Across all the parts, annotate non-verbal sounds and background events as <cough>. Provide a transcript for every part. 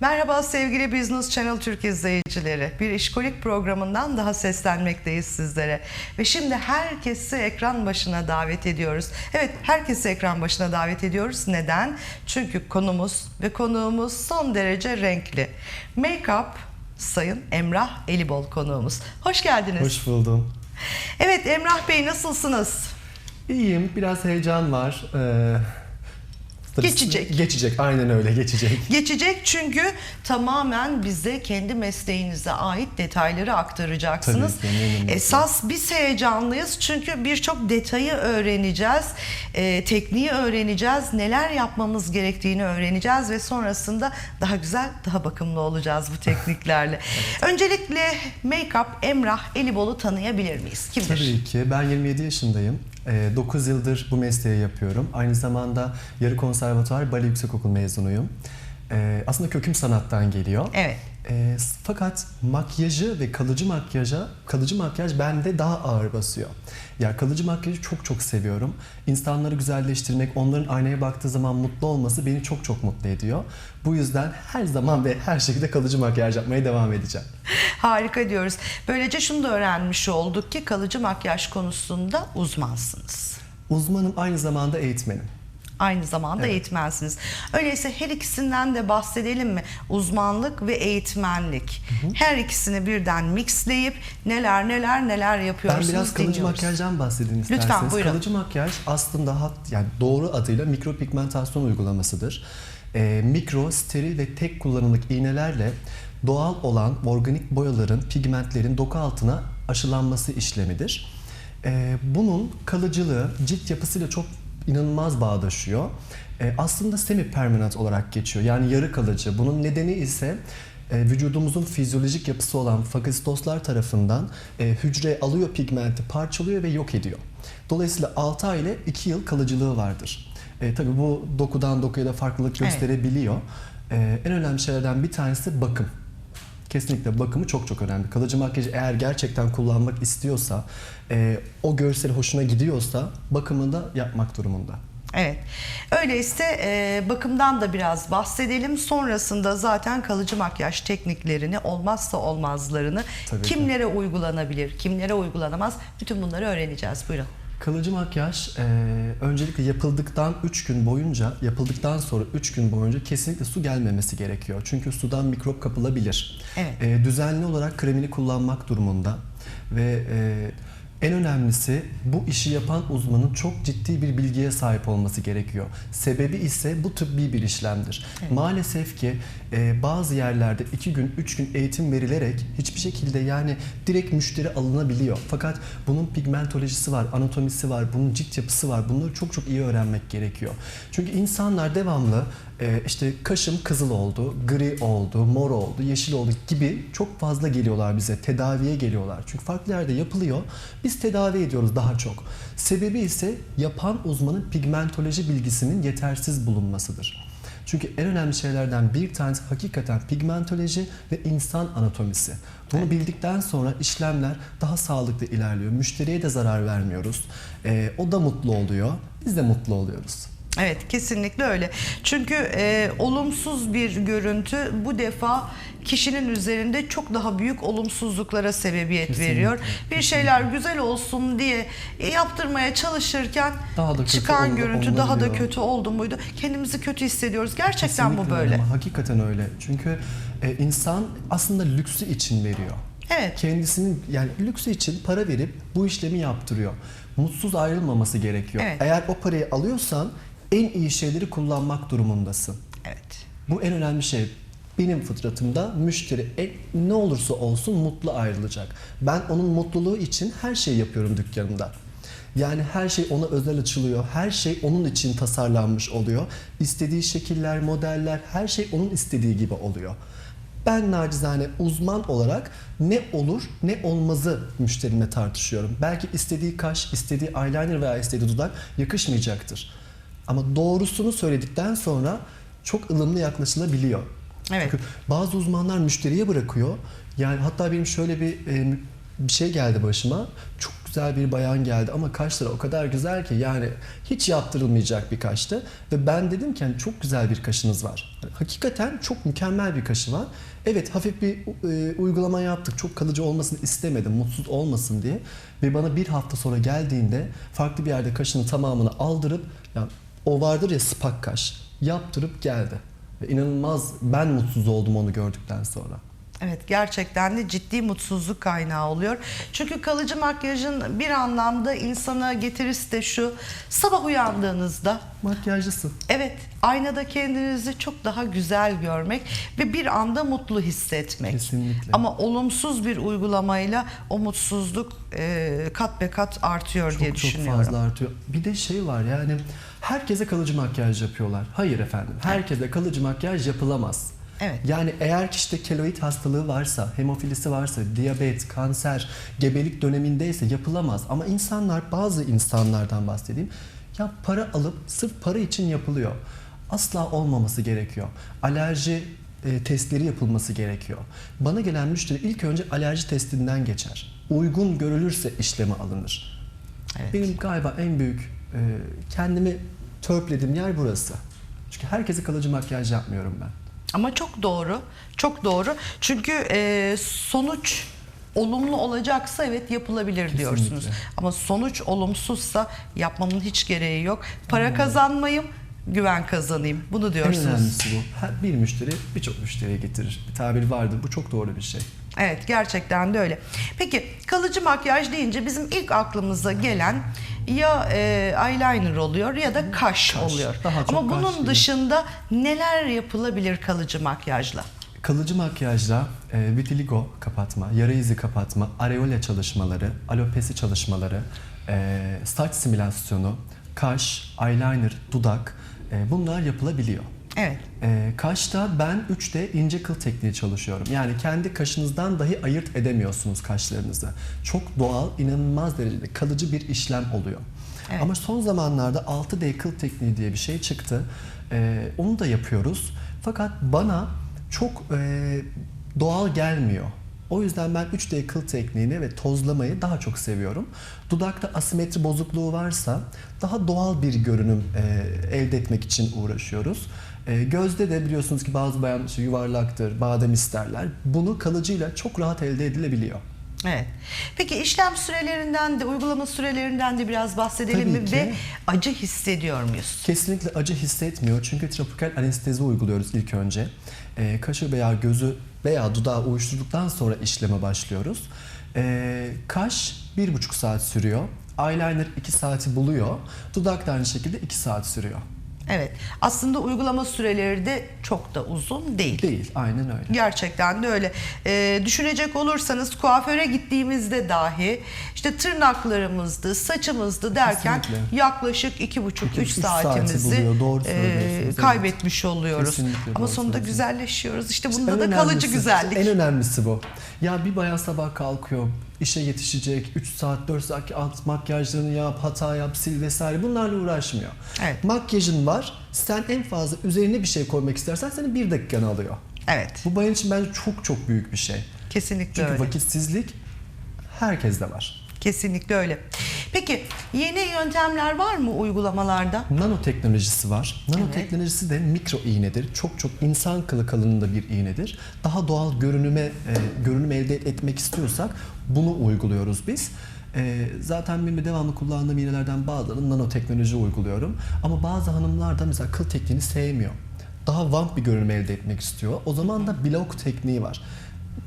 Merhaba sevgili Business Channel Türk izleyicileri. Bir işkolik programından daha seslenmekteyiz sizlere. Ve şimdi herkesi ekran başına davet ediyoruz. Evet herkesi ekran başına davet ediyoruz. Neden? Çünkü konumuz ve konuğumuz son derece renkli. Make-up Sayın Emrah Elibol konuğumuz. Hoş geldiniz. Hoş buldum. Evet Emrah Bey nasılsınız? İyiyim, biraz heyecan var. Ee, tabii- Geçecek. Geçecek, aynen öyle geçecek. <laughs> Geçecek çünkü tamamen bize kendi mesleğinize ait detayları aktaracaksınız. Tabii ki. Esas biz heyecanlıyız çünkü birçok detayı öğreneceğiz, e, tekniği öğreneceğiz, neler yapmamız gerektiğini öğreneceğiz ve sonrasında daha güzel, daha bakımlı olacağız bu tekniklerle. <laughs> Öncelikle Make-up Emrah Elibol'u tanıyabilir miyiz? Kimdir? Tabii ki. Ben 27 yaşındayım. 9 yıldır bu mesleği yapıyorum. Aynı zamanda yarı konservatuvar bale yüksekokul mezunuyum. Ee, aslında köküm sanattan geliyor. Evet. Ee, fakat makyajı ve kalıcı makyaja, kalıcı makyaj bende daha ağır basıyor. Ya kalıcı makyajı çok çok seviyorum. İnsanları güzelleştirmek, onların aynaya baktığı zaman mutlu olması beni çok çok mutlu ediyor. Bu yüzden her zaman ve her şekilde kalıcı makyaj yapmaya devam edeceğim. <laughs> Harika diyoruz. Böylece şunu da öğrenmiş olduk ki kalıcı makyaj konusunda uzmansınız. Uzmanım aynı zamanda eğitmenim. Aynı zamanda Evet. eğitmensiniz. Öyleyse her ikisinden de bahsedelim mi? Uzmanlık ve eğitmenlik. Her ikisini birden mixleyip neler neler neler Ben yapıyorsunuz biraz kalıcı dinliyoruz. makyajdan bahsedeyim Lütfen, isterseniz. buyurun. Kalıcı makyaj aslında hat, yani doğru adıyla mikropigmentasyon uygulamasıdır. Ee, mikro, steril ve tek kullanımlık iğnelerle doğal olan organik boyaların, pigmentlerin doku altına aşılanması işlemidir. Ee, bunun kalıcılığı cilt yapısıyla çok inanılmaz bağdaşıyor. Ee, aslında semi permanent olarak geçiyor. Yani yarı kalıcı. Bunun nedeni ise e, vücudumuzun fizyolojik yapısı olan fagositoslar tarafından e, hücre alıyor pigmenti, parçalıyor ve yok ediyor. Dolayısıyla 6 ay ile 2 yıl kalıcılığı vardır. E, tabii bu dokudan dokuya da farklılık Evet. gösterebiliyor. E, en önemli şeylerden bir tanesi bakım. Kesinlikle bakımı çok çok önemli. Kalıcı makyajı eğer gerçekten kullanmak istiyorsa, e, o görsel hoşuna gidiyorsa bakımını da yapmak durumunda. Evet. Öyleyse e, bakımdan da biraz bahsedelim. Sonrasında zaten kalıcı makyaj tekniklerini, olmazsa olmazlarını Tabii ki. kimlere uygulanabilir, kimlere uygulanamaz bütün bunları öğreneceğiz. Buyurun. Kalıcı makyaj e, öncelikle yapıldıktan 3 gün boyunca, yapıldıkdan sonra 3 gün boyunca kesinlikle su gelmemesi gerekiyor. Çünkü sudan mikrop kapılabilir. Evet. E, düzenli olarak kremini kullanmak durumunda ve e, en önemlisi bu işi yapan uzmanın çok ciddi bir bilgiye sahip olması gerekiyor. Sebebi ise bu tıbbi bir işlemdir. Maalesef ki e, bazı yerlerde 2 gün 3 gün eğitim verilerek hiçbir şekilde yani direkt müşteri alınabiliyor. Fakat bunun pigmentolojisi var, anatomisi var, bunun cilt yapısı var. Bunları çok çok iyi öğrenmek gerekiyor. Çünkü insanlar devamlı e, işte kaşım kızıl oldu, gri oldu, mor oldu, yeşil oldu gibi çok fazla geliyorlar bize. Tedaviye geliyorlar. Çünkü farklı yerde yapılıyor. Biz tedavi ediyoruz daha çok. Sebebi ise yapan uzmanın pigmentoloji bilgisinin yetersiz bulunmasıdır. Çünkü en önemli şeylerden bir tanesi hakikaten pigmentoloji ve insan anatomisi. Bunu bildikten sonra işlemler daha sağlıklı ilerliyor. Müşteriye de zarar vermiyoruz. Ee, o da mutlu oluyor. Biz de mutlu oluyoruz. Evet kesinlikle öyle. Çünkü e, olumsuz bir görüntü bu defa kişinin üzerinde çok daha büyük olumsuzluklara sebebiyet Kesinlikle, veriyor. Bir şeyler güzel olsun diye e, yaptırmaya çalışırken Daha da çıkan oldu- görüntü daha da olabiliyor. kötü oldu muydu? Kendimizi kötü hissediyoruz. Gerçekten bu Kesinlikle böyle. öyle ama hakikaten öyle. Çünkü e, insan aslında lüksü için veriyor. Evet. Kendisinin yani lüksü için para verip bu işlemi yaptırıyor. Mutsuz ayrılmaması gerekiyor. Evet. Eğer o parayı alıyorsan en iyi şeyleri kullanmak durumundasın. Evet. Bu en önemli şey. Benim fıtratımda müşteri en- ne olursa olsun mutlu ayrılacak. Ben onun mutluluğu için her şeyi yapıyorum dükkanımda. Yani her şey ona özel açılıyor. Her şey onun için tasarlanmış oluyor. İstediği şekiller, modeller, her şey onun istediği gibi oluyor. Ben nacizane uzman olarak ne olur ne olmazı müşterimle tartışıyorum. Belki istediği kaş, istediği eyeliner veya istediği dudak yakışmayacaktır. Ama doğrusunu söyledikten sonra çok ılımlı yaklaşılabiliyor. Evet. Çünkü bazı uzmanlar müşteriye bırakıyor. Yani hatta benim şöyle bir e, bir şey geldi başıma. Çok güzel bir bayan geldi ama kaşları o kadar güzel ki yani hiç yaptırılmayacak bir kaştı. Ve ben dedim ki hani çok güzel bir kaşınız var. Hani hakikaten çok mükemmel bir kaşı var. Evet hafif bir e, uygulama yaptık. Çok kalıcı olmasını istemedim. Mutsuz olmasın diye. Ve bana bir hafta sonra geldiğinde farklı bir yerde kaşının tamamını aldırıp yani o vardır ya spak kaş yaptırıp geldi. Ve inanılmaz ben mutsuz oldum onu gördükten sonra. Evet gerçekten de ciddi mutsuzluk kaynağı oluyor. Çünkü kalıcı makyajın bir anlamda insana getirisi de şu. Sabah uyandığınızda Makyajlısın. evet aynada kendinizi çok daha güzel görmek ve bir anda mutlu hissetmek. Kesinlikle. Ama olumsuz bir uygulamayla o mutsuzluk e, kat be kat artıyor diye Çok çok düşünüyorum. fazla artıyor. Bir de şey var yani herkese kalıcı makyaj yapıyorlar. Hayır efendim. Herkese kalıcı makyaj yapılamaz. Evet. Yani eğer kişide keloid hastalığı varsa, hemofilisi varsa, diyabet, kanser, gebelik dönemindeyse yapılamaz. Ama insanlar, bazı insanlardan bahsedeyim. Ya para alıp sırf para için yapılıyor. Asla olmaması gerekiyor. Alerji e, testleri yapılması gerekiyor. Bana gelen müşteri ilk önce alerji testinden geçer. Uygun görülürse işleme alınır. Evet. Benim galiba en büyük e, kendimi törplediğim yer burası. Çünkü herkese kalıcı makyaj yapmıyorum ben. Ama çok doğru. Çok doğru. Çünkü e, sonuç olumlu olacaksa evet yapılabilir Kesinlikle. diyorsunuz. Ama sonuç olumsuzsa yapmamın hiç gereği yok. Para kazanmayayım, güven kazanayım. Bunu En diyorsunuz. önemlisi bu. Bir müşteri birçok müşteriye getirir. Bir tabir vardır. Bu çok doğru bir şey. Evet gerçekten de öyle. Peki kalıcı makyaj deyince bizim ilk aklımıza gelen ya e, eyeliner oluyor ya da kaş, Kaş. oluyor. Ama kaş bunun gibi. dışında neler yapılabilir kalıcı makyajla? Kalıcı makyajla e, vitiligo kapatma, yara izi kapatma, areola çalışmaları, alopesi çalışmaları, e, saç simülasyonu, kaş, eyeliner, dudak e, bunlar yapılabiliyor. Evet. E, kaşta ben 3D ince kıl tekniği çalışıyorum. Yani kendi kaşınızdan dahi ayırt edemiyorsunuz kaşlarınızı. Çok doğal, inanılmaz derecede kalıcı bir işlem oluyor. Evet. Ama son zamanlarda 6D kıl tekniği diye bir şey çıktı. E, onu da yapıyoruz. Fakat bana çok e, doğal gelmiyor. O yüzden ben 3D kıl tekniğini ve tozlamayı daha çok seviyorum. Dudakta asimetri bozukluğu varsa daha doğal bir görünüm e, elde etmek için uğraşıyoruz. E, gözde de biliyorsunuz ki bazı bayan işte yuvarlaktır, badem isterler. Bunu kalıcıyla çok rahat elde edilebiliyor. Evet. Peki işlem sürelerinden de uygulama sürelerinden de biraz bahsedelim Tabii mi ki. ve acı hissediyor muyuz? Kesinlikle acı hissetmiyor çünkü tropikal anestezi uyguluyoruz ilk önce. Ee, kaşı veya gözü veya dudağı uyuşturduktan sonra işleme başlıyoruz. Ee, kaş bir buçuk saat sürüyor. Eyeliner 2 saati buluyor. Dudak da aynı şekilde 2 saat sürüyor. Evet. Aslında uygulama süreleri de çok da uzun değil. Değil, aynen öyle. Gerçekten de öyle. Ee, düşünecek olursanız kuaföre gittiğimizde dahi işte tırnaklarımızdı, saçımızdı derken Kesinlikle. yaklaşık iki buçuk, İki, üç üç saati saatimizi. Doğru e, söylüyorsunuz, evet. kaybetmiş oluyoruz. Kesinlikle Ama sonunda güzelleşiyoruz. İşte En bunda da kalıcı güzellik. En önemlisi bu. Ya bir bayan sabah kalkıyor, işe yetişecek, 3 saat, 4 saat at makyajlarını yap, hata yap, sil vesaire bunlarla uğraşmıyor. Evet. Makyajın var, sen en fazla üzerine bir şey koymak istersen senin bir dakikanı alıyor. Evet. Bu bayan için bence çok çok büyük bir şey. Kesinlikle Çünkü öyle. vakitsizlik herkeste var. Kesinlikle öyle. Peki yeni yöntemler var mı uygulamalarda? Nanoteknolojisi var. Nanoteknolojisi de mikro iğnedir. Çok çok insan kılı kalınlığında bir iğnedir. Daha doğal görünüme e, görünüm elde etmek istiyorsak bunu uyguluyoruz biz. E, zaten benim de devamlı kullandığım iğnelerden bazılarını nanoteknoloji uyguluyorum. Ama bazı hanımlar da mesela kıl tekniğini sevmiyor. Daha vamp bir görünüm elde etmek istiyor. O zaman da blok tekniği var.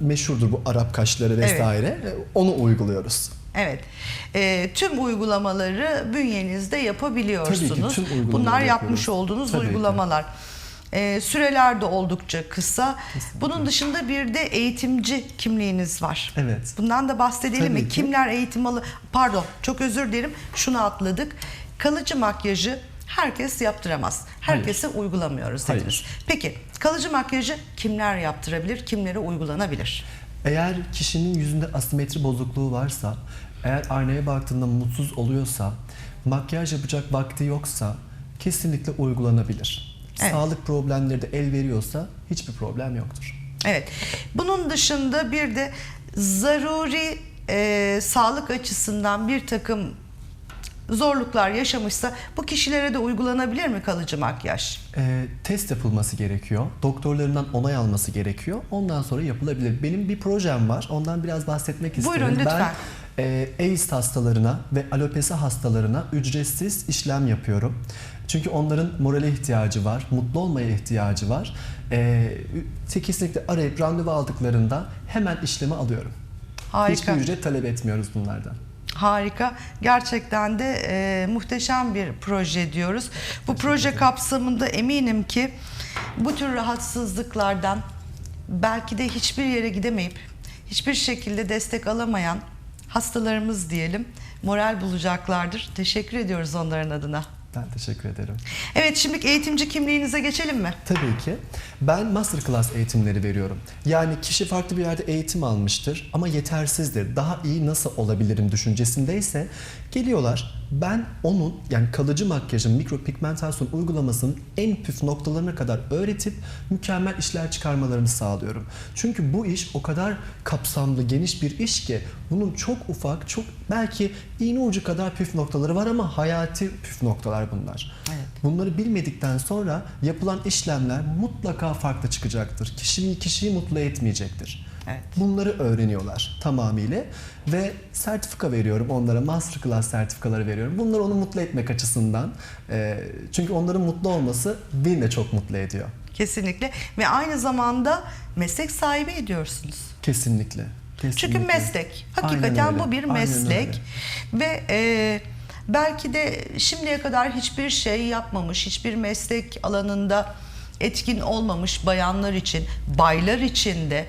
Meşhurdur bu Arap kaşları vesaire. E, Onu uyguluyoruz. Evet. Ee, tüm uygulamaları bünyenizde yapabiliyorsunuz. Tabii ki, tüm Bunlar yapmış yapıyoruz. olduğunuz Tabii ki. Ee, süreler de oldukça kısa. Kesinlikle. Bunun dışında bir de eğitimci kimliğiniz var. Evet. Bundan da bahsedelim Tabii mi? ki. Kimler eğitim alı? Pardon, çok özür dilerim. Şunu atladık. Kalıcı makyajı herkes yaptıramaz. Herkese uygulamıyoruz Hayır. dediniz. Peki, kalıcı makyajı kimler yaptırabilir? Kimlere uygulanabilir? Eğer kişinin yüzünde asimetri bozukluğu varsa, eğer aynaya baktığında mutsuz oluyorsa, makyaj yapacak vakti yoksa kesinlikle uygulanabilir. Evet. Sağlık problemleri de el veriyorsa hiçbir problem yoktur. Evet. Bunun dışında bir de zaruri e, sağlık açısından bir takım zorluklar yaşamışsa bu kişilere de uygulanabilir mi kalıcı makyaj? Ee, test yapılması gerekiyor. Doktorlarından onay alması gerekiyor. Ondan sonra yapılabilir. Benim bir projem var. Ondan biraz bahsetmek isterim. Buyurun, lütfen. Ben e, AIDS hastalarına ve alopesi hastalarına ücretsiz işlem yapıyorum. Çünkü onların morale ihtiyacı var, mutlu olmaya ihtiyacı var. E, kesinlikle arayıp randevu aldıklarında hemen işlemi alıyorum. Harika. Hiçbir ücret talep etmiyoruz bunlardan. Harika. Gerçekten de e, muhteşem bir proje diyoruz. Bu proje kapsamında eminim ki bu tür rahatsızlıklardan belki de hiçbir yere gidemeyip hiçbir şekilde destek alamayan hastalarımız diyelim moral bulacaklardır. Teşekkür ediyoruz onların adına. Ben teşekkür ederim. Evet şimdi eğitimci kimliğinize geçelim mi? Tabii ki. Ben masterclass eğitimleri veriyorum. Yani kişi farklı bir yerde eğitim almıştır ama yetersizdir. Daha iyi nasıl olabilirim düşüncesindeyse geliyorlar. Ben onun yani kalıcı makyajın mikropigmentasyon uygulamasının en püf noktalarına kadar öğretip mükemmel işler çıkarmalarını sağlıyorum. Çünkü bu iş o kadar kapsamlı, geniş bir iş ki bunun çok ufak, çok belki iğne ucu kadar püf noktaları var ama hayati püf noktalar bunlar. Evet. Bunları bilmedikten sonra yapılan işlemler mutlaka farklı çıkacaktır. Kişiyi kişiyi mutlu etmeyecektir. Evet. Bunları öğreniyorlar tamamıyla ve sertifika veriyorum onlara masterclass sertifikaları veriyorum. Bunlar onu mutlu etmek açısından e, çünkü onların mutlu olması beni de çok mutlu ediyor. Kesinlikle ve aynı zamanda meslek sahibi ediyorsunuz. Kesinlikle. Kesinlikle. Çünkü meslek. Hakikaten bu bir meslek. Ve e, belki de şimdiye kadar hiçbir şey yapmamış, hiçbir meslek alanında etkin olmamış bayanlar için, baylar için de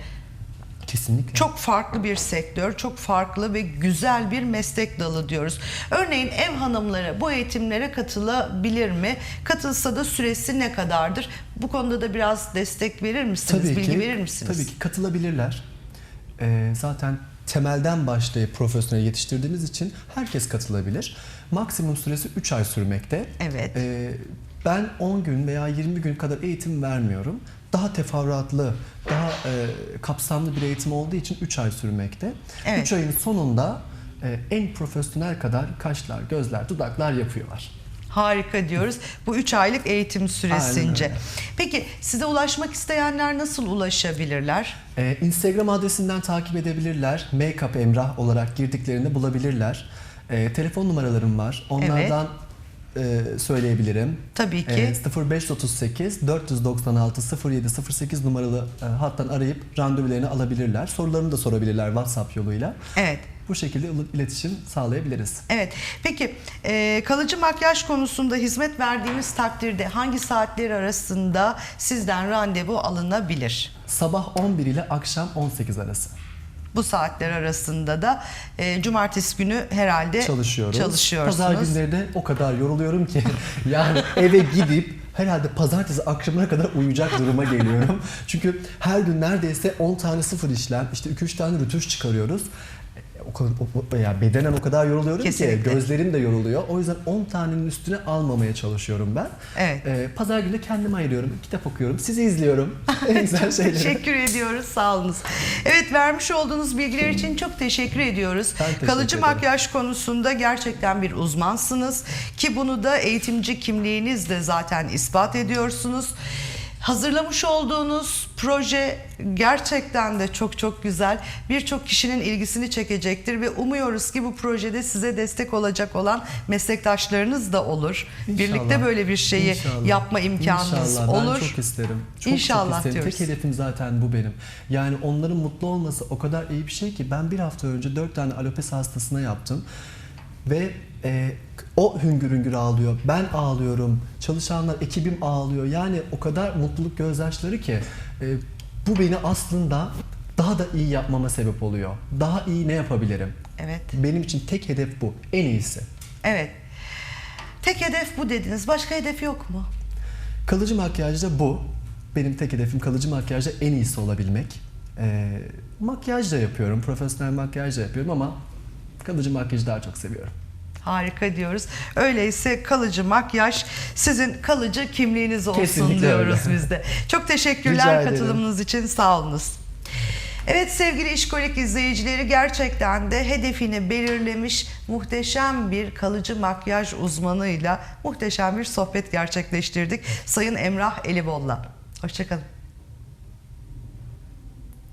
Kesinlikle. çok farklı bir sektör, çok farklı ve güzel bir meslek dalı diyoruz. Örneğin ev hanımları bu eğitimlere katılabilir mi? Katılsa da süresi ne kadardır? Bu konuda da biraz destek verir misiniz? Tabii Bilgi ki, verir misiniz? Tabii ki katılabilirler. Ee, zaten temelden başlayıp profesyonel yetiştirdiğimiz için herkes katılabilir. Maksimum süresi 3 ay sürmekte. Evet. Ee, ben 10 gün veya 20 gün kadar eğitim vermiyorum. Daha teferruatlı, daha e, kapsamlı bir eğitim olduğu için 3 ay sürmekte. Evet. 3 ayın sonunda e, en profesyonel kadar kaşlar, gözler, dudaklar yapıyorlar. Harika diyoruz. Bu 3 aylık eğitim süresince. Aynen. Peki size ulaşmak isteyenler nasıl ulaşabilirler? Ee, Instagram adresinden takip edebilirler. Makeup Emrah olarak girdiklerinde bulabilirler. Ee, telefon numaralarım var. Onlardan e, söyleyebilirim. Tabii ki. Ee, 0538 496 0708 numaralı e, hattan arayıp randevularını alabilirler. Sorularını da sorabilirler WhatsApp yoluyla. Evet. Bu şekilde il- iletişim sağlayabiliriz. Evet. Peki e, kalıcı makyaj konusunda hizmet verdiğimiz takdirde hangi saatler arasında sizden randevu alınabilir? Sabah 11 ile akşam 18 arası. Bu saatler arasında da e, cumartesi günü herhalde çalışıyoruz. çalışıyorsunuz. Pazar günleri de o kadar yoruluyorum ki <laughs> yani eve gidip herhalde pazartesi akşamına kadar uyuyacak duruma geliyorum. <laughs> Çünkü her gün neredeyse 10 tane sıfır işlem, işte 2-3 tane rütuş çıkarıyoruz. O kadar, o, ya bedenen o kadar yoruluyorum Kesinlikle. ki gözlerim de yoruluyor. O yüzden 10 tanenin üstüne almamaya çalışıyorum ben. Evet. E, Pazar günü kendime ayırıyorum. Kitap okuyorum. Sizi izliyorum. <laughs> en güzel şeyleri. Teşekkür ediyoruz. Sağ olunuz. Evet vermiş olduğunuz bilgiler için çok teşekkür ediyoruz. Ben teşekkür Kalıcı ederim. makyaj konusunda gerçekten bir uzmansınız ki bunu da eğitimci kimliğinizle zaten ispat ediyorsunuz. Hazırlamış olduğunuz proje gerçekten de çok çok güzel. Birçok kişinin ilgisini çekecektir ve umuyoruz ki bu projede size destek olacak olan meslektaşlarınız da olur. Birlikte İnşallah. böyle bir şeyi İnşallah. yapma imkanınız İnşallah. olur. Ben çok isterim. Çok İnşallah çok isterim. diyoruz. Tek hedefim zaten bu benim. Yani onların mutlu olması o kadar iyi bir şey ki ben bir hafta önce dört tane alopesi hastasına yaptım. Ve e, o hüngür hüngür ağlıyor. Ben ağlıyorum. Çalışanlar, ekibim ağlıyor. Yani o kadar mutluluk gözyaşları ki e, bu beni aslında daha da iyi yapmama sebep oluyor. Daha iyi ne yapabilirim? Evet. Benim için tek hedef bu. En iyisi. Evet. Tek hedef bu dediniz. Başka hedef yok mu? Kalıcı makyajda bu. Benim tek hedefim kalıcı makyajda en iyisi olabilmek. Ee, makyaj da yapıyorum, profesyonel makyaj da yapıyorum ama Kalıcı makyajı daha çok seviyorum. Harika diyoruz. Öyleyse kalıcı makyaj sizin kalıcı kimliğiniz olsun Kesinlikle diyoruz öyle. biz de. Çok teşekkürler katılımınız için sağ. Evet sevgili işkolik izleyicileri gerçekten de hedefini belirlemiş muhteşem bir kalıcı makyaj uzmanıyla muhteşem bir sohbet gerçekleştirdik. Sayın Emrah Elibol'la. Hoşçakalın.